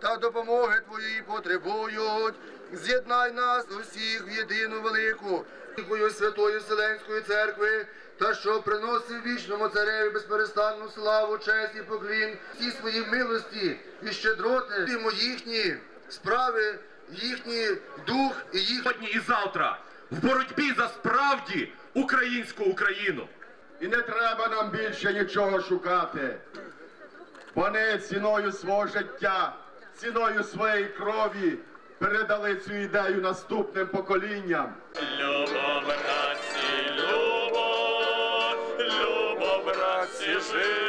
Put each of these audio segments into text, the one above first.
Та допомоги твоєї потребують. З'єднай нас усіх в єдину велику Твою святої Вселенської церкви, та що приносив вічному цареві безперестанну славу, честь і поклін, всі свої милості і щедроти, йому їхні справи їхній дух і їх сьогодні і завтра в боротьбі за справді українську Україну. І не треба нам більше нічого шукати. Вони ціною свого життя, ціною своєї крові передали цю ідею наступним поколінням. Любо, братці, любо, любо, братці, жить.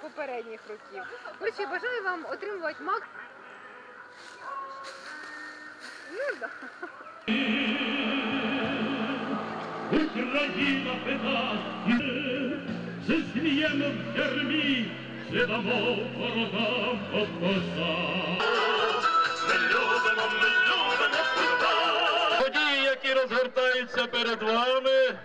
Попередніх років. Отже, бажаю вам отримувати мак. Ну. Україна пита, чи зміємо в ярмі, чи дамо ворогам обкоса. Ми любимо, ми любимо. Події, які розгортаються перед вами,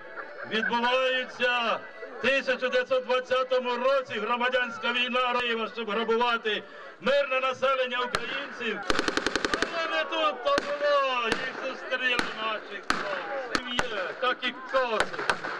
відбуваються 1920 році. Громадянська війна Раєва, щоб грабувати мирне населення українців. Але не тут то було, їх зустріли наші хлопці. Сім'є, так і коси.